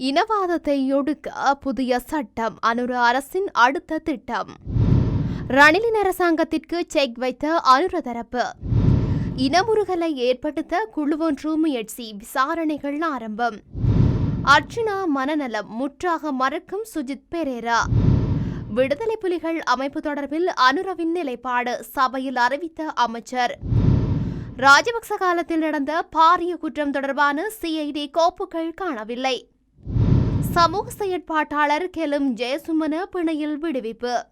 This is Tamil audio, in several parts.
இனவாதத்தை ஒடுக்க புதிய சட்டம் அனுர அரசின் அடுத்த திட்டம். ரணிலின் அரசாங்கத்திற்கு செக் வைத்த அனுர தரப்பு. இனமுறுகலை ஏற்படுத்த குழுவொன்று முயற்சி விசாரணைகள் ஆரம்பம். அர்ச்சுனா மனநலம் முற்றாக மறக்கும் சுஜித் பெரேரா. விடுதலை புலிகள் அமைப்பு தொடர்பில் அனுரவின் நிலைப்பாடு சபையில் அறிவித்த அமைச்சர். ராஜபக்ச காலத்தில் நடந்த பாரிய குற்றம் தொடர்பான சிஐடி கோப்புகள் காணவில்லை. சமூக செயற்பாட்டாளர் கெலும் ஜெயசுமன பிணையில் விடுவிப்பு.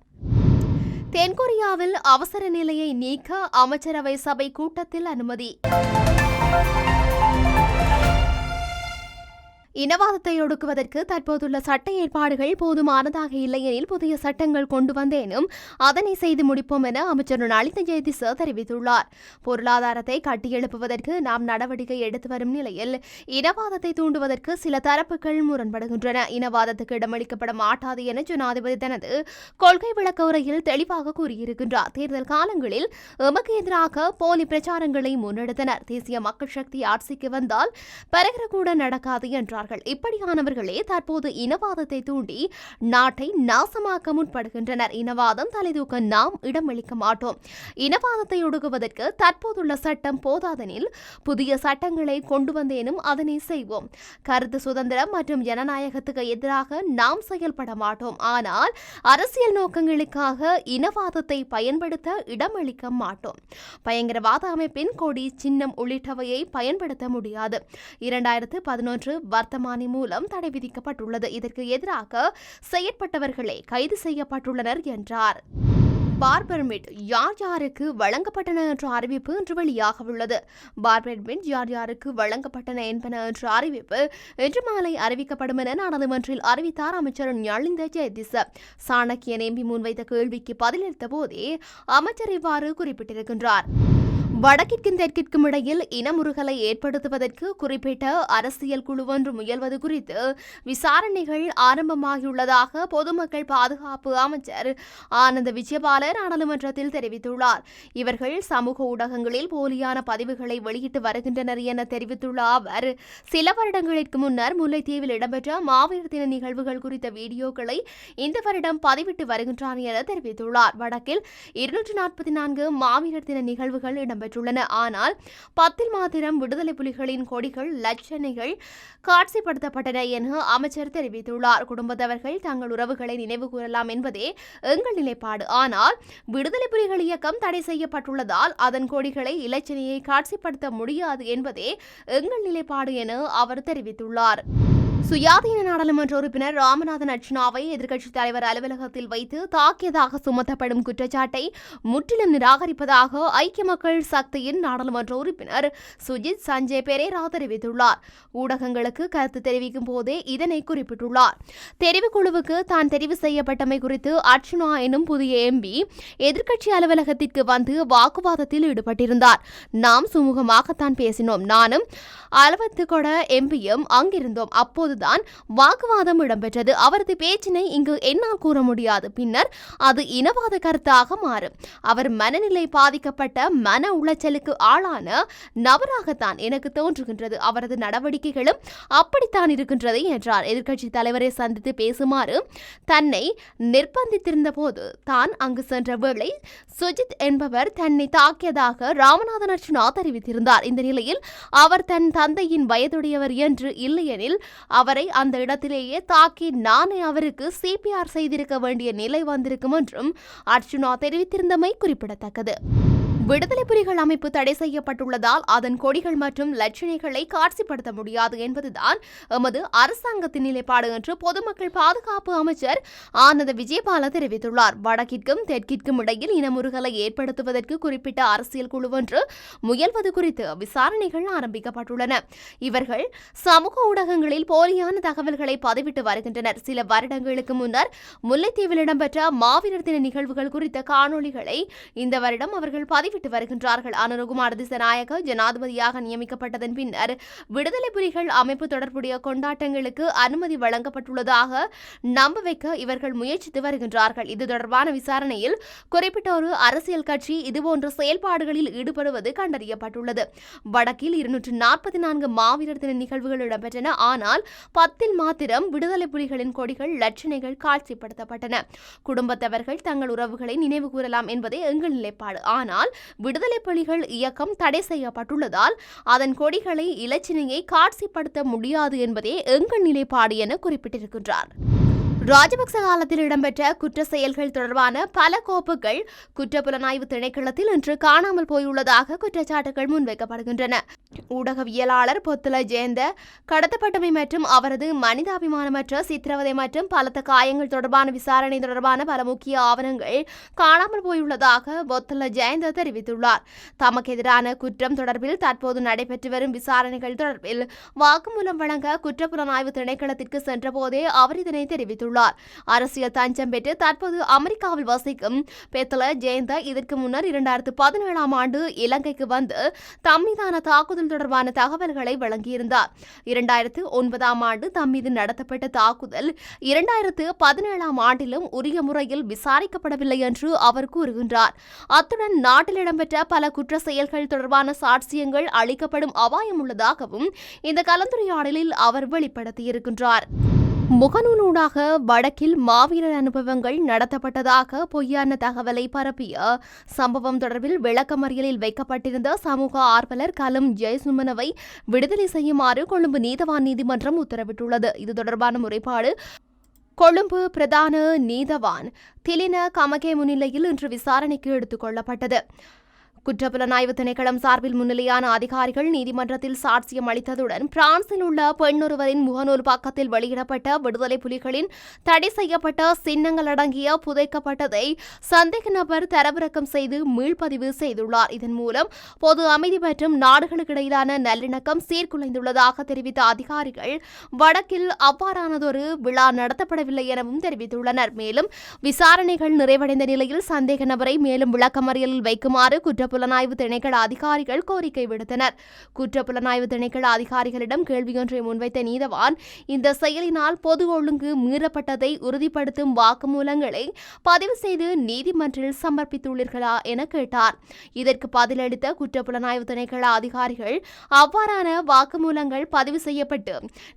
தென்கொரியாவில் அவசர நிலையை நீக்க அமைச்சரவை சபை கூட்டத்தில் அனுமதி. இனவாதத்தை ஒடுக்குவதற்கு தற்போதுள்ள சட்ட ஏற்பாடுகள் போதுமானதாக இல்லையெனில் புதிய சட்டங்கள் கொண்டு வந்தேனும் அதனை செய்து முடிப்போம் என அமைச்சர் நளித ஜெயதிச தெரிவித்துள்ளார். பொருளாதாரத்தை கட்டியெழுப்புவதற்கு நாம் நடவடிக்கை எடுத்து வரும் நிலையில் இனவாதத்தை தூண்டுவதற்கு சில தரப்புகள் முரண்படுகின்றன. இனவாதத்துக்கு இடமளிக்கப்பட மாட்டாது என ஜனாதிபதி தனது கொள்கை விளக்க உரையில் தெளிவாக கூறியிருக்கின்றார். தேர்தல் காலங்களில் எமக்கு எதிராக போலி பிரச்சாரங்களை முன்னெடுத்தனர். தேசிய மக்கள் சக்தி ஆட்சிக்கு வந்தால் பரகர கூட நடக்காது இருக்கிறார்கள் இப்படியானவர்களே தற்போது இனவாதத்தை தூண்டி நாட்டை நாசமாக்க முற்படுகின்றனர். இனவாதம் தலைதூக்க நாம் இடமளிக்க மாட்டோம். இனவாதத்தை ஒடுக்குவதற்கு தற்போதுள்ள சட்டம் போதாதெனில் புதிய சட்டங்களை கொண்டு வந்தேனும் அதனை செய்வோம். கருத்து சுதந்திரம் மற்றும் ஜனநாயகத்துக்கு எதிராக நாம் செயல்பட மாட்டோம். ஆனால் அரசியல் நோக்கங்களுக்காக இனவாதத்தை பயன்படுத்த இடமளிக்க மாட்டோம். பயங்கரவாத அமைப்பின் கொடி சின்னம் உள்ளிட்டவையை பயன்படுத்த முடியாது. இரண்டாயிரத்து பதினொன்று வர்த்தமானி மூலம் தடை விதிக்கப்பட்டுள்ளது. இதற்கு எதிராக செயற்பட்டவர்களே கைது செய்யப்பட்டுள்ளனர் என்றார். பார் பெர்மிட் யார் யாருக்கு வழங்கப்பட்டன என்ற அறிவிப்பு இன்று வெளியாக உள்ளது. பார் பெர்மிட் யார் யாருக்கு வழங்கப்பட்டன என்பன என்ற அறிவிப்பு இன்று மாலை அறிவிக்கப்படும் என நாடாளுமன்றில் அறிவித்தார் அமைச்சர் நளிந்த ஜெயதிச சாணக்கிய நேம்பி முன்வைத்த கேள்விக்கு பதிலளித்த போதே அமைச்சர் இவ்வாறு குறிப்பிட்டிருக்கின்றார். வடக்கிற்கும் தெற்கிற்கும் இடையில் இனமுறுகலை ஏற்படுத்துவதற்கு குறிப்பிட்ட அரசியல் குழு ஒன்று முயல்வது குறித்து விசாரணைகள் ஆரம்பமாகியுள்ளதாக பொதுமக்கள் பாதுகாப்பு அமைச்சர் ஆனந்த விஜயபால நாடாளுமன்றத்தில் தெரிவித்துள்ளார். இவர்கள் சமூக ஊடகங்களில் போலியான பதிவுகளை வெளியிட்டு வருகின்றனர் என தெரிவித்துள்ள அவர் சில வருடங்களுக்கு முன்னர் முல்லைத்தீவில் இடம்பெற்ற மாவீர தின நிகழ்வுகள் குறித்த வீடியோக்களை இந்த வருடம் பதிவிட்டு வருகின்றார் என தெரிவித்துள்ளார். வடக்கில் இருநூற்று நாற்பத்தி நான்கு மாவீரர் தின நிகழ்வுகள் இடம்பெற்றுள்ளன ஆனால் பத்தில் மாத்திரம் விடுதலை புலிகளின் கொடிகள் லட்சணைகள் காட்சிப்படுத்தப்பட்டன என அமைச்சர் தெரிவித்துள்ளார். குடும்பத்தவர்கள் தங்கள் உறவுகளை நினைவு கூறலாம் என்பதே எங்கள் நிலைப்பாடு. ஆனால் விடுதலை புலிகள் இயக்கம் தடை செய்யப்பட்டுள்ளதால் அதன் கொடிகளை இலச்சினையை காட்சிப்படுத்த முடியாது என்பதே எங்கள் நிலைப்பாடு என அவர் தெரிவித்துள்ளார். சுயாதீன நாடாளுமன்ற உறுப்பினர் ராமநாதன் அர்ச்சனாவை எதிர்க்கட்சித் தலைவர் அலுவலகத்தில் வைத்து தாக்கியதாக சுமத்தப்படும் குற்றச்சாட்டை முற்றிலும் நிராகரிப்பதாக ஐக்கிய மக்கள் சக்தியின் நாடாளுமன்ற உறுப்பினர் சுஜித் சஞ்சய் பெரேரா தெரிவித்துள்ளார். ஊடகங்களுக்கு கருத்து தெரிவிக்கும் போதே இதனை குறிப்பிட்டுள்ளார். தெரிவுக்குழுவுக்கு தான் தெரிவு செய்யப்பட்டமை குறித்து அர்ச்சனா எனும் புதிய எம்பி எதிர்க்கட்சி அலுவலகத்திற்கு வந்து வாக்குவாதத்தில் ஈடுபட்டிருந்தார். நாம் சுமூகமாகத்தான் பேசினோம். நானும் அளவத்து கொட எம்பியும் அங்கிருந்தோம். அப்போது அப்போதுதான் வாக்குவாதம் இடம்பெற்றது. அவரது பேச்சினை இங்கு என்னால் கூற முடியாது. பின்னர் அது இனவாத கருத்தாக மாறும். அவர் மனநிலை பாதிக்கப்பட்ட மன உளைச்சலுக்கு ஆளான நபராகத்தான் எனக்கு தோன்றுகின்றது. அவரது நடவடிக்கைகளும் அப்படித்தான் இருக்கின்றது என்றார். எதிர்க்கட்சி தலைவரை சந்தித்து பேசுமாறு தன்னை நிர்பந்தித்திருந்த போது தான் அங்கு சென்ற வேளை சுஜித் என்பவர் தன்னை தாக்கியதாக ராமநாதன் அர்ஜுனா தெரிவித்திருந்தார். இந்த நிலையில் அவர் தன் தந்தையின் வயதுடையவர் என்று இல்லையெனில் அவரை அந்த இடத்திலேயே தாக்கி நானே அவருக்கு சிபிஆர் செய்திருக்க வேண்டிய நிலை வந்திருக்கும் என்றும் அர்ஜுனா தெரிவித்திருந்தமை குறிப்பிடத்தக்கது. விடுதலை புலிகள் அமைப்பு தடை செய்யப்பட்டுள்ளதால் அதன் கொடிகள் மற்றும் லட்சணைகளை காட்சிப்படுத்த முடியாது என்பதுதான் எமது அரசாங்கத்தின் நிலைப்பாடு என்று பொதுமக்கள் பாதுகாப்பு அமைச்சர் ஆனந்த விஜயபால தெரிவித்துள்ளார். வடக்கிற்கும் தெற்கிற்கும் இடையில் இனமுறுகலை ஏற்படுத்துவதற்கு குறிப்பிட்ட அரசியல் குழு ஒன்று முயல்வது குறித்து விசாரணைகள் ஆரம்பிக்கப்பட்டுள்ளன. இவர்கள் சமூக ஊடகங்களில் போலியான தகவல்களை பதிவிட்டு வருகின்றனர். சில வருடங்களுக்கு முன்னர் முல்லைத்தீவில் இடம்பெற்ற மாவீரர் தின நிகழ்வுகள் குறித்த காணொளிகளை இந்த வருடம் அவர்கள் பதிவிட்டு பதிவிட்டு வருகின்றார்கள். அனுரகுமார் திசநாயக ஜனாதிபதியாக நியமிக்கப்பட்டதன் பின்னர் விடுதலை புலிகள் அமைப்பு தொடர்புடைய கொண்டாட்டங்களுக்கு அனுமதி வழங்கப்பட்டுள்ளதாக நம்ப வைக்க இவர்கள் முயற்சித்து வருகின்றார்கள். இது தொடர்பான விசாரணையில் குறிப்பிட்ட ஒரு அரசியல் கட்சி இதுபோன்ற செயல்பாடுகளில் ஈடுபடுவது கண்டறியப்பட்டுள்ளது. வடக்கில் இருநூற்று நாற்பத்தி நான்கு மாவீரர் தின நிகழ்வுகள் இடம்பெற்றன. ஆனால் பத்தில் மாத்திரம் விடுதலை புலிகளின் கொடிகள் லட்சணைகள் காட்சிப்படுத்தப்பட்டன. குடும்பத்தவர்கள் தங்கள் உறவுகளை நினைவு கூறலாம் என்பதே எங்கள் நிலைப்பாடு. ஆனால் விடுதலை புலிகள் இயக்கம் தடை செய்யப்பட்டுள்ளதால் அதன் கொடிகளை இலச்சினையை காட்சிப்படுத்த முடியாது என்பதே எங்கள் நிலைப்பாடு என குறிப்பிட்டிருக்கின்றார். ராஜபக்ச காலத்தில் இடம்பெற்ற குற்ற செயல்கள் தொடர்பான பல கோப்புகள் குற்றப்புலனாய்வு திணைக்களத்தில் இன்று காணாமல் போயுள்ளதாக குற்றச்சாட்டுகள் முன்வைக்கப்படுகின்றன. ஊடகவியலாளர் பொத்துல ஜெயந்த கடத்தப்பட்டமை மற்றும் அவரது மனிதாபிமானமற்ற சித்திரவதை மற்றும் பலத்த காயங்கள் தொடர்பான விசாரணை தொடர்பான பல முக்கிய ஆவணங்கள் காணாமல் போயுள்ளதாக பொத்துல ஜெயந்த தெரிவித்துள்ளார். தமக்கு எதிரான குற்றம் தொடர்பில் தற்போது நடைபெற்று வரும் விசாரணைகள் தொடர்பில் வாக்குமூலம் வழங்க குற்றப்புலனாய்வு திணைக்களத்திற்கு சென்றபோதே அவர் இதனை தெரிவித்துள்ளார். அரசியல் தஞ்சம் பெற்று தற்போது அமெரிக்காவில் வசிக்கும் பெத்தல ஜெயந்த இதற்கு முன்னர் இரண்டாயிரத்து பதினேழாம் ஆண்டு இலங்கைக்கு வந்து தம் மீதான தாக்குதல் தொடர்பான தகவல்களை வழங்கியிருந்தார். இரண்டாயிரத்து ஒன்பதாம் ஆண்டு தம் மீது நடத்தப்பட்ட தாக்குதல் இரண்டாயிரத்து பதினேழாம் ஆண்டிலும் உரிய முறையில் விசாரிக்கப்படவில்லை என்று அவர் கூறுகின்றார். அத்துடன் நாட்டில் இடம்பெற்ற பல குற்ற செயல்கள் தொடர்பான சாட்சியங்கள் அளிக்கப்படும் அபாயம் உள்ளதாகவும் இந்த கலந்துரையாடலில் அவர் வெளிப்படுத்தியிருக்கின்றார். முகநூலூடாக வடக்கில் மாவீரர் அனுபவங்கள் நடத்தப்பட்டதாக பொய்யான தகவலை பரப்பிய சம்பவம் தொடர்பில் விளக்கமறியலில் வைக்கப்பட்டிருந்த சமூக ஆர்வலர் கலம் ஜெயசுமனவை விடுதலை செய்யுமாறு கொழும்பு நீதவான் நீதிமன்றம் உத்தரவிட்டுள்ளது. இது தொடர்பான முறைப்பாடு கொழும்பு பிரதான நீதவான் திலின கமகே முன்னிலையில் இன்று விசாரணைக்கு எடுத்துக் கொள்ளப்பட்டது. குற்றப்புலனாய்வு திணைக்களம் சார்பில் முன்னிலையான அதிகாரிகள் நீதிமன்றத்தில் சாட்சியம் அளித்ததுடன் பிரான்சில் உள்ள பெண்ணொருவரின் முகநூல் பக்கத்தில் வெளியிடப்பட்ட விடுதலை புலிகளின் தடை செய்யப்பட்ட சின்னங்கள் அடங்கிய புதைக்கப்பட்டதை சந்தேக நபர் தரவிறக்கம் செய்து மீள்பதிவு செய்துள்ளார். இதன் மூலம் பொது அமைதி மற்றும் நாடுகளுக்கிடையிலான நல்லிணக்கம் சீர்குலைந்துள்ளதாக தெரிவித்த அதிகாரிகள் வடக்கில் அவ்வாறானதொரு விழா நடத்தப்படவில்லை எனவும் தெரிவித்துள்ளனர். மேலும் விசாரணைகள் நிறைவடைந்த நிலையில் சந்தேக நபரை மேலும் விளக்கமறியலில் வைக்குமாறு குற்றப்புல புலனாய்வு திணைக்கள அதிகாரிகள் கோரிக்கை விடுத்தனர். குற்ற புலனாய்வு திணைக்கள அதிகாரிகளிடம் கேள்வியொன்றை முன்வைத்த நீதவான் இந்த செயலினால் பொது ஒழுங்கு மீறப்பட்டதை உறுதிப்படுத்தும் வாக்குமூலங்களை பதிவு செய்து நீதிமன்றில் சமர்ப்பித்துள்ளீர்களா என கேட்டார். இதற்கு பதிலளித்த குற்ற புலனாய்வு திணைக்கள அதிகாரிகள் அவ்வாறான வாக்குமூலங்கள் பதிவு செய்யப்பட்டு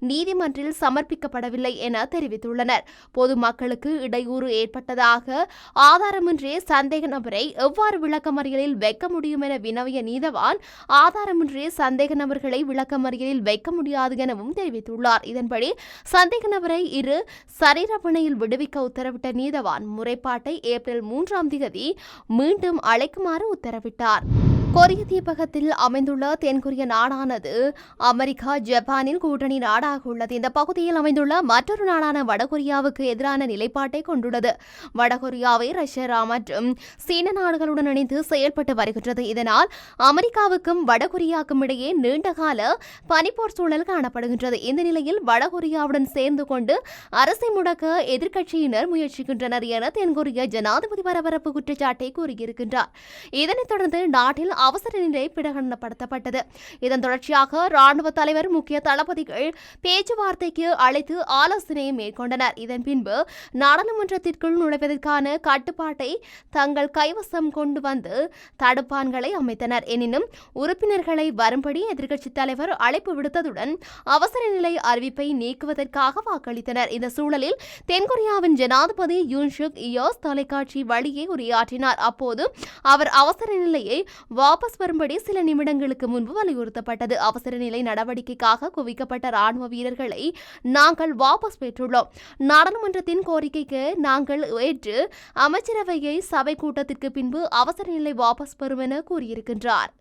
நீதிமன்றில் சமர்ப்பிக்கப்படவில்லை என தெரிவித்துள்ளனர். பொதுமக்களுக்கு இடையூறு ஏற்பட்டதாக ஆதாரமின்றி சந்தேக நபரை எவ்வாறு விளக்கமறியலில் வைக்க முடியும் என வினவிய நீதவான் ஆதாரமின்றி சந்தேக நபர்களை விளக்கமறியலில் வைக்க முடியாது எனவும் தெரிவித்துள்ளார். இதன்படி சந்தேக நபரை இரு சரீரப்பணையில் விடுவிக்க உத்தரவிட்ட நீதவான் முறைப்பாட்டை ஏப்ரல் மூன்றாம் தேதி மீண்டும் அழைக்குமாறு உத்தரவிட்டார். கொரிய தீபகத்தில் அமைந்துள்ள தென்கொரிய நாடானது அமெரிக்கா ஜப்பானில் கூட்டணி நாடாக உள்ளது. இந்த பகுதியில் அமைந்துள்ள மற்றொரு நாடான வடகொரியாவுக்கு எதிரான நிலைப்பாட்டை கொண்டுள்ளது. வடகொரியாவை ரஷ்யா மற்றும் சீன நாடுகளுடன் இணைந்து செயல்பட்டு வருகின்றது. இதனால் அமெரிக்காவுக்கும் வடகொரியாவுக்கும் இடையே நீண்டகால பனிப்போர் சூழல் காணப்படுகின்றது. இந்த நிலையில் வடகொரியாவுடன் சேர்ந்து கொண்டு அரசை முடக்க எதிர்க்கட்சியினர் முயற்சிக்கின்றனர் என தென்கொரிய ஜனாதிபதி பரபரப்பு குற்றச்சாட்டை கூறியிருக்கின்றார். இதனைத் தொடர்ந்து நாட்டில் அவசர நிலை பிரகடனப்படுத்தப்பட்டது. இதன் தொடர்ச்சியாக ராணுவ தலைவர் முக்கிய தளபதிகள் பேச்சுவார்த்தைக்கு அழைத்து ஆலோசனை மேற்கொண்டனர். இதன் பின்பு நாடாளுமன்றத்திற்குள் நுழைவதற்கான கட்டுப்பாட்டை தங்கள் கைவசம் கொண்டு வந்து தடுப்பான்களை அமைத்தனர். எனினும் உறுப்பினர்களை வரும்படி எதிர்க்கட்சித் தலைவர் அழைப்பு விடுத்ததுடன் அவசர நிலை அறிவிப்பை நீக்குவதற்காக வாக்களித்தனர். இந்த சூழலில் தென்கொரியாவின் ஜனாதிபதி யூன்ஷுக் இயோஸ் தொலைக்காட்சி வழியே உரையாற்றினார். அப்போது அவர் அவசர நிலையை வா வாபஸ் வரும்படி சில நிமிடங்களுக்கு முன்பு வலியுறுத்தப்பட்டது. அவசர நிலை நடவடிக்கைக்காக குவிக்கப்பட்ட ராணுவ வீரர்களை நாங்கள் வாபஸ் பெற்றுள்ளோம். நாடாளுமன்றத்தின் கோரிக்கைக்கு நாங்கள் ஏற்று அமைச்சரவையை சபை கூட்டத்திற்கு பின்பு அவசர நிலை வாபஸ் பெறும் என கூறியிருக்கின்றார்.